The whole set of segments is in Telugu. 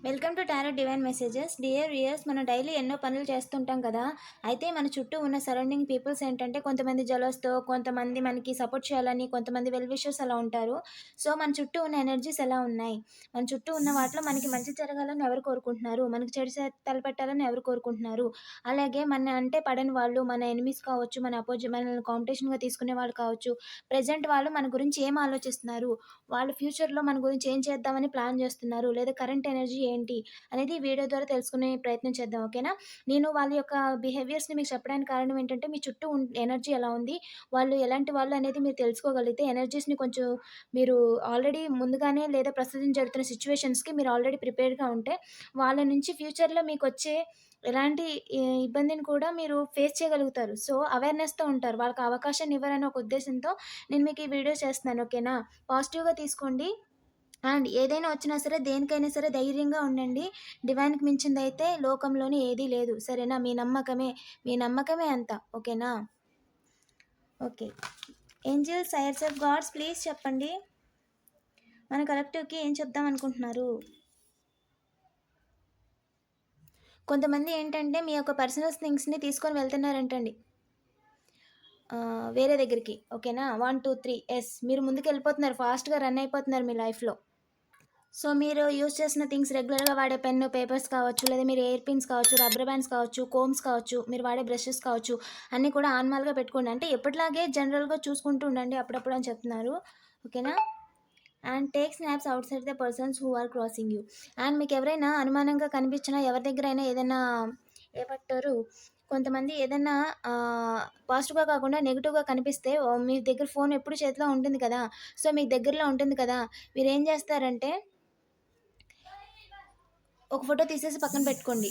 Welcome to tarot divine messages dear years మనం డైలీ ఎన్నో పనులు చేస్తుంటాం కదా. అయితే మన చుట్టూ ఉన్న సరౌండింగ్ పీపుల్స్ ఏంటంటే కొంతమంది జలస్తో కొంతమంది మనకి సపోర్ట్ చేయాలని కొంతమంది వెల్ విషర్స్ అలా ఉంటారు. సో మన చుట్టూ ఉన్న ఎనర్జీస్ ఎలా ఉన్నాయి? మన చుట్టూ ఉన్న వాటిలో మనకి మంచి జరగాలని ఎవరు కోరుకుంటున్నారు? మనకి చెడు తలపెట్టాలని ఎవరు కోరుకుంటున్నారు? అలాగే మన అంటే పడని వాళ్ళు మన ఎనిమీస్ కావచ్చు మన అపోజి మనల్ని కాంపిటీషన్గా తీసుకునే వాళ్ళు కావచ్చు ప్రజెంట్ వాళ్ళు మన గురించి ఏం ఆలోచిస్తున్నారు? వాళ్ళు ఫ్యూచర్లో మన గురించి ఏం చేద్దామని ప్లాన్ చేస్తున్నారు? లేదా కరెంట్ ఎనర్జీ ఏంటి అనేది వీడియో ద్వారా తెలుసుకునే ప్రయత్నం చేద్దాం ఓకేనా? నేను వాళ్ళ యొక్క బిహేవియర్స్ని మీకు చెప్పడానికి కారణం ఏంటంటే మీ చుట్టూ ఎనర్జీ ఎలా ఉంది? వాళ్ళు ఎలాంటి వాళ్ళు అనేది మీరు తెలుసుకోగలిగితే ఎనర్జీస్ని కొంచెం మీరు ఆల్రెడీ ముందుగానే లేదా ప్రస్తుతం జరుగుతున్న సిచ్యువేషన్స్కి మీరు ఆల్రెడీ ప్రిపేర్గా ఉంటే వాళ్ళ నుంచి ఫ్యూచర్లో మీకు వచ్చే ఎలాంటి ఇబ్బందిని కూడా మీరు ఫేస్ చేయగలుగుతారు. సో అవేర్నెస్తో ఉంటారు. వాళ్ళకి అవకాశాన్ని ఇవ్వరనే ఒక ఉద్దేశంతో నేను మీకు ఈ వీడియో చేస్తున్నాను ఓకేనా? పాజిటివ్గా తీసుకోండి. అండ్ ఏదైనా వచ్చినా సరే దేనికైనా సరే ధైర్యంగా ఉండండి. డివైన్కి మించింది అయితే లోకంలోనే ఏదీ లేదు. సరేనా? మీ నమ్మకమే. మీ నమ్మకమే అంత. ఓకేనా? Okay. Angels sires of gods please చెప్పండి. మన కలెక్టివ్కి ఏం చెప్దాం అనుకుంటున్నారు? కొంతమంది ఏంటంటే మీ యొక్క పర్సనల్ థింగ్స్ని తీసుకొని వెళ్తున్నారంటండి. వేరే దగ్గరికి. ఓకేనా? One two three yes. మీరు ముందుకు వెళ్ళిపోతున్నారు ఫాస్ట్గా రన్ అయిపోతున్నారు మీ లైఫ్లో. సో మీరు యూస్ చేసిన థింగ్స్ రెగ్యులర్గా వాడే పెన్ను పేపర్స్ కావచ్చు లేదా మీరు ఎయిర్ పిన్స్ కావచ్చు రబ్బర్ బ్యాండ్స్ కావచ్చు కోమ్స్ కావచ్చు మీరు వాడే బ్రషెస్ కావచ్చు అన్నీ కూడా ఆన్మాల్గా పెట్టుకోండి. అంటే ఎప్పటిలాగే జనరల్గా చూసుకుంటూ ఉండండి అప్పుడప్పుడు అని చెప్తున్నారు. ఓకేనా? And take snaps outside the persons who are crossing you. And మీకు ఎవరైనా అనుమానంగా కనిపించినా ఎవరి దగ్గర అయినా ఏదైనా ఏమంటారు? కొంతమంది ఏదైనా పాజిటివ్గా కాకుండా నెగిటివ్గా కనిపిస్తే మీ దగ్గర ఫోన్ ఎప్పుడు చేతిలో ఉంటుంది కదా? సో మీ దగ్గరలో ఉంటుంది కదా? మీరు ఏం చేస్తారంటే ఒక ఫోటో తీసేసి పక్కన పెట్టుకోండి.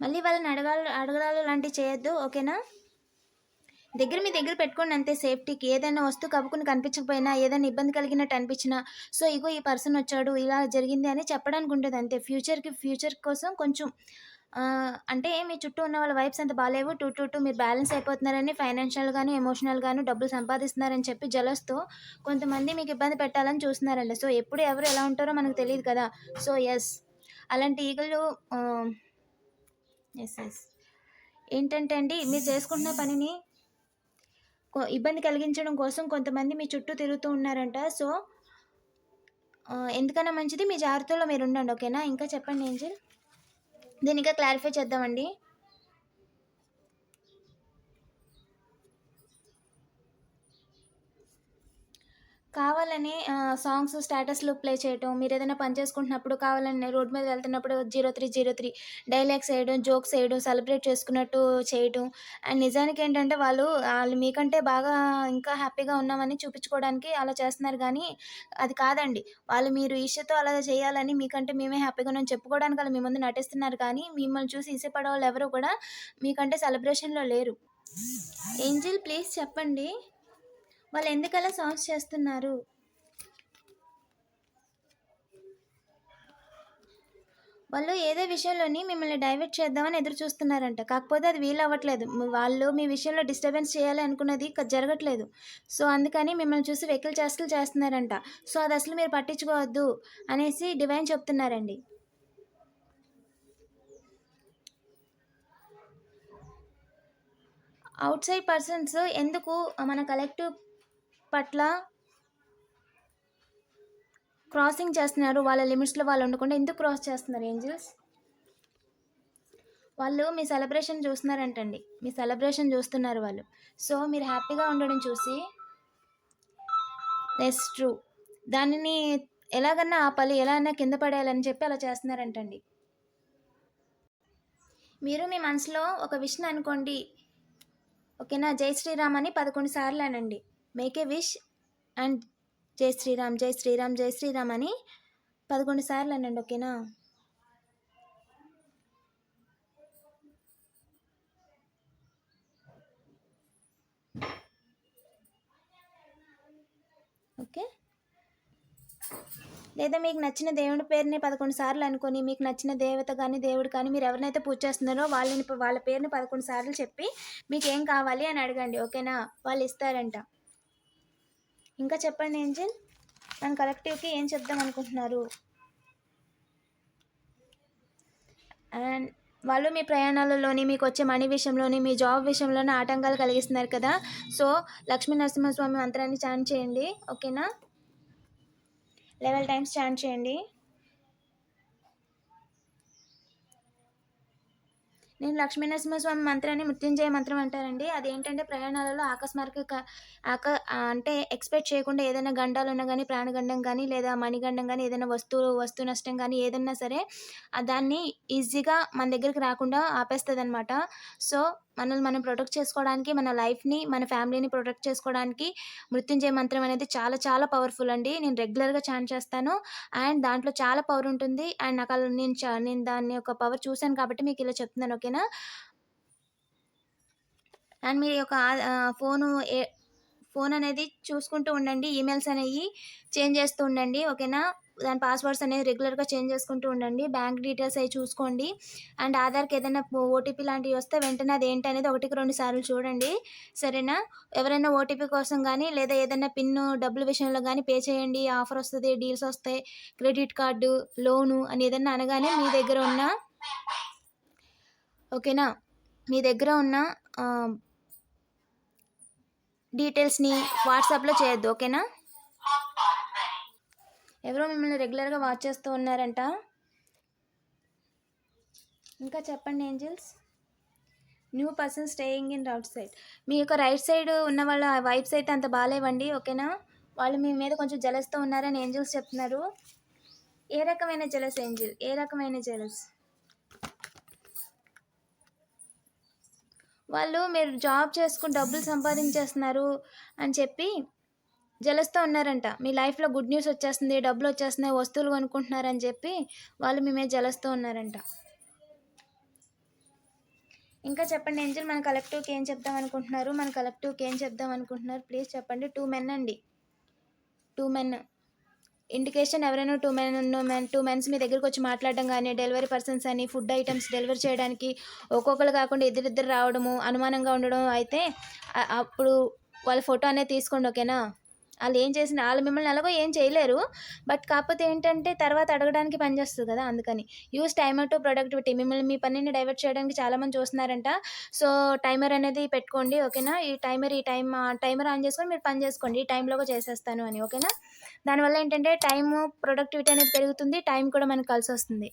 మళ్ళీ వాళ్ళని అడగాలి అడగడాలు లాంటివి చేయొద్దు ఓకేనా? దగ్గర మీ దగ్గర పెట్టుకోండి అంతే సేఫ్టీకి. ఏదైనా వస్తువు కప్పుకుని కనిపించకపోయినా ఏదైనా ఇబ్బంది కలిగినట్టు అనిపించినా సో ఇగో ఈ పర్సన్ వచ్చాడు ఇలా జరిగింది అని చెప్పడానికి ఉంటుంది అంతే. ఫ్యూచర్కి ఫ్యూచర్ కోసం కొంచెం అంటే మీ చుట్టూ ఉన్న వాళ్ళ వైబ్స్ అంత బాగాలేవు టూ టూ టూ మీరు బ్యాలెన్స్ అయిపోతున్నారని ఫైనాన్షియల్ గాను ఎమోషనల్ గాను డబ్బులు సంపాదిస్తున్నారని చెప్పి జలస్తో కొంతమంది మీకు ఇబ్బంది పెట్టాలని చూస్తున్నారండి. సో ఎప్పుడు ఎవరు ఎలా ఉంటారో మనకు తెలియదు కదా. సో ఎస్ అలాంటి ఈగలు ఎస్ ఎస్ ఏంటంటే అండి మీరు చేసుకుంటున్న పనిని ఇబ్బంది కలిగించడం కోసం కొంతమంది మీ చుట్టూ తిరుగుతూ ఉన్నారంట. సో ఎందుకన్నా మంచిది? మీ జాగ్రత్తలో మీరు ఉండండి ఓకేనా? ఇంకా చెప్పండి ఏంజిల్. దీనిగా క్లారిఫై చేద్దామండి. కావాలని సాంగ్స్ స్టేటస్లో ప్లే చేయటం మీరు ఏదైనా పని చేసుకుంటున్నప్పుడు కావాలని రోడ్ మీద వెళ్తున్నప్పుడు zero three zero three dialogues వేయడం జోక్స్ వేయడం సెలబ్రేట్ చేసుకున్నట్టు చేయడం అండ్ నిజానికి ఏంటంటే వాళ్ళు వాళ్ళు మీకంటే బాగా ఇంకా హ్యాపీగా ఉన్నామని చూపించుకోవడానికి అలా చేస్తున్నారు కానీ అది కాదండి. వాళ్ళు మీరు ఈషతో అలా చేయాలని మీకంటే మేమే హ్యాపీగా ఉన్నాం చెప్పుకోవడానికి అలా మీ ముందు నటిస్తున్నారు కానీ మిమ్మల్ని చూసి ఈసపడే వాళ్ళు ఎవరు కూడా మీకంటే సెలబ్రేషన్లో లేరు. ఏంజిల్ ప్లీజ్ చెప్పండి. వాళ్ళు ఎందుకలా సాంగ్స్ చేస్తున్నారు? వాళ్ళు ఏదో విషయంలోని మిమ్మల్ని డైవర్ట్ చేద్దామని ఎదురు చూస్తున్నారంట. కాకపోతే అది వీలు అవ్వట్లేదు. వాళ్ళు మీ విషయంలో డిస్టర్బెన్స్ చేయాలి అనుకున్నది జరగట్లేదు. సో అందుకని మిమ్మల్ని చూసి వెకిల్ చేస్తలు చేస్తున్నారంట. సో అది అసలు మీరు పట్టించుకోవద్దు అనేసి డివైన్ చెప్తున్నారండి. అవుట్ సైడ్ పర్సన్స్ ఎందుకు మన కలెక్టివ్ పట్ల క్రాసింగ్ చేస్తున్నారు. వాళ్ళ లిమిట్స్లో వాళ్ళు ఉండకుండా ఎందుకు క్రాస్ చేస్తున్నారు ఏంజిల్స్ వాళ్ళు మీ సెలబ్రేషన్ చూస్తున్నారంటండి. మీ సెలబ్రేషన్ చూస్తున్నారు వాళ్ళు. సో మీరు హ్యాపీగా ఉండడం చూసి ఎస్ ట్రూ దానిని ఎలాగన్నా ఆపాలి ఎలా అన్నా కింద పడేయాలని చెప్పి అలా చేస్తున్నారంటండి. మీరు మీ మనసులో ఒక విష్ణు అనుకోండి. ఓకేనా? జై శ్రీరామ్ అని పదకొండు సార్లు అనండి. మేక్ ఏ విష్ అండ్ జై శ్రీరామ్ జై శ్రీరామ్ జై శ్రీరామ్ అని పదకొండు సార్లు అనండి ఓకేనా? ఓకే. లేదా మీకు నచ్చిన దేవుడి పేరుని పదకొండు సార్లు అనుకొని మీకు నచ్చిన దేవత కానీ దేవుడు కానీ మీరు ఎవరినైతే పూజ చేస్తున్నారో వాళ్ళని వాళ్ళ పేరుని పదకొండు సార్లు చెప్పి మీకు ఏం కావాలి అని అడగండి ఓకేనా? వాళ్ళు ఇస్తారంట. ఇంకా చెప్పండి ఏంజిల్? మన కలెక్టివ్కి ఏం చెప్దాం అనుకుంటున్నారు? అండ్ వాళ్ళు మీ ప్రయాణాలలోని మీకు వచ్చే మనీ విషయంలోని మీ జాబ్ విషయంలోని ఆటంకాలు కలిగిస్తున్నారు కదా? సో లక్ష్మీ నరసింహస్వామి మంత్రాన్ని చాన్ చేయండి ఓకేనా? లెవెల్ టైమ్స్ చాన్ చేయండి. నేను లక్ష్మీ నరసింహస్వామి మంత్రాన్ని మృత్యుంజయ మంత్రం అంటారండి. అదేంటంటే ప్రయాణాలలో ఆకస్మారిక ఆక అంటే ఎక్స్పెక్ట్ చేయకుండా ఏదైనా గండాలు ఉన్నా కానీ ప్రాణగండం కానీ లేదా మణిగండం కానీ ఏదైనా వస్తువు వస్తు నష్టం కానీ ఏదన్నా సరే దాన్ని ఈజీగా మన దగ్గరికి రాకుండా ఆపేస్తుంది అనమాట సో మనల్ని మనం ప్రొటెక్ట్ చేసుకోవడానికి మన లైఫ్ని మన ఫ్యామిలీని ప్రొటెక్ట్ చేసుకోవడానికి మృత్యుంజయ మంత్రం అనేది చాలా చాలా పవర్ఫుల్ అండి. నేను రెగ్యులర్గా చాన్ చేస్తాను. అండ్ దాంట్లో చాలా పవర్ ఉంటుంది. అండ్ నాకు అలా నేను చా నేను దాన్ని ఒక పవర్ చూశాను కాబట్టి మీకు ఇలా చెప్తున్నాను ఓకేనా? అండ్ మీ యొక్క ఫోను ఏ ఫోన్ అనేది చూసుకుంటూ ఉండండి. ఈమెయిల్స్ అనేవి చేంజ్ చేస్తూ ఉండండి ఓకేనా? దాని పాస్వర్డ్స్ అనేది రెగ్యులర్గా చేంజ్ చేసుకుంటూ ఉండండి. బ్యాంక్ డీటెయిల్స్ అవి చూసుకోండి. అండ్ ఆధార్కి ఏదైనా ఓటీపీ లాంటివి వస్తే వెంటనే అది ఏంటి అనేది ఒకటికి రెండు సార్లు చూడండి. సరేనా? ఎవరైనా ఓటీపీ కోసం కానీ లేదా ఏదైనా పిన్ డబ్బుల విషయంలో కానీ పే చేయండి. ఆఫర్ వస్తుంది డీల్స్ వస్తాయి. క్రెడిట్ కార్డు లోను అని ఏదైనా అనగానే మీ దగ్గర ఉన్న ఓకేనా మీ దగ్గర ఉన్న డీటెయిల్స్ని వాట్సాప్లో చేయొద్దు. ఓకేనా ఎవరో మిమ్మల్ని రెగ్యులర్గా వాచ్ చేస్తూ ఉన్నారంట. ఇంకా చెప్పండి angels? New person staying in route side. మీ యొక్క రైట్ సైడ్ ఉన్న వాళ్ళ వైబ్స్ అయితే అంత బాగాలేవండి ఓకేనా? వాళ్ళు మీ మీద కొంచెం జలస్తో ఉన్నారని ఏంజల్స్ చెప్తున్నారు. ఏ రకమైన జలస్ ఏంజిల్? ఏ రకమైన జలస్? వాళ్ళు మీరు జాబ్ చేసుకుని డబ్బులు సంపాదించేస్తున్నారు అని చెప్పి జలస్తో ఉన్నారంట మీ లైఫ్లో గుడ్ న్యూస్ వచ్చేస్తుంది డబ్బులు వచ్చేస్తున్నాయి వస్తువులు కొనుక్కుంటున్నారని చెప్పి వాళ్ళు మీ మీద జలస్తో ఉన్నారంట. ఇంకా చెప్పండి ఏంజల్ మన కలెక్టివ్కి ఏం చెప్దాం అనుకుంటున్నారు? మన కలెక్టివ్కి ఏం చెప్దాం అనుకుంటున్నారు? ప్లీజ్ చెప్పండి. టూ మెన్ అండి. Two men. ఇండికేషన్ ఎవరైనా two men men two mens మీ దగ్గరికి వచ్చి మాట్లాడడం కానీ డెలివరీ పర్సన్స్ అని ఫుడ్ ఐటమ్స్ డెలివరీ చేయడానికి ఒక్కొక్కరు కాకుండా ఇద్దరిద్దరు రావడము అనుమానంగా ఉండడం అయితే అప్పుడు వాళ్ళ ఫోటో అనేది తీసుకోండి ఓకేనా? వాళ్ళు ఏం చేసిన వాళ్ళు మిమ్మల్ని ఎలాగో ఏం చేయలేరు. బట్ కాకపోతే ఏంటంటే తర్వాత అడగడానికి పనిచేస్తుంది కదా అందుకని. యూస్ టైమర్ టు ప్రొడక్టివిటీ మిమ్మల్ని మీ పనిని డైవర్ట్ చేయడానికి చాలామంది చూస్తున్నారంట. సో టైమర్ అనేది పెట్టుకోండి ఓకేనా? ఈ టైమర్ ఈ టైం టైమర్ ఆన్ చేసుకొని మీరు పని చేసుకోండి. ఈ టైంలోగా చేసేస్తాను అని ఓకేనా? దానివల్ల ఏంటంటే టైము ప్రొడక్టివిటీ అనేది పెరుగుతుంది. టైం కూడా మనకు కలిసి వస్తుంది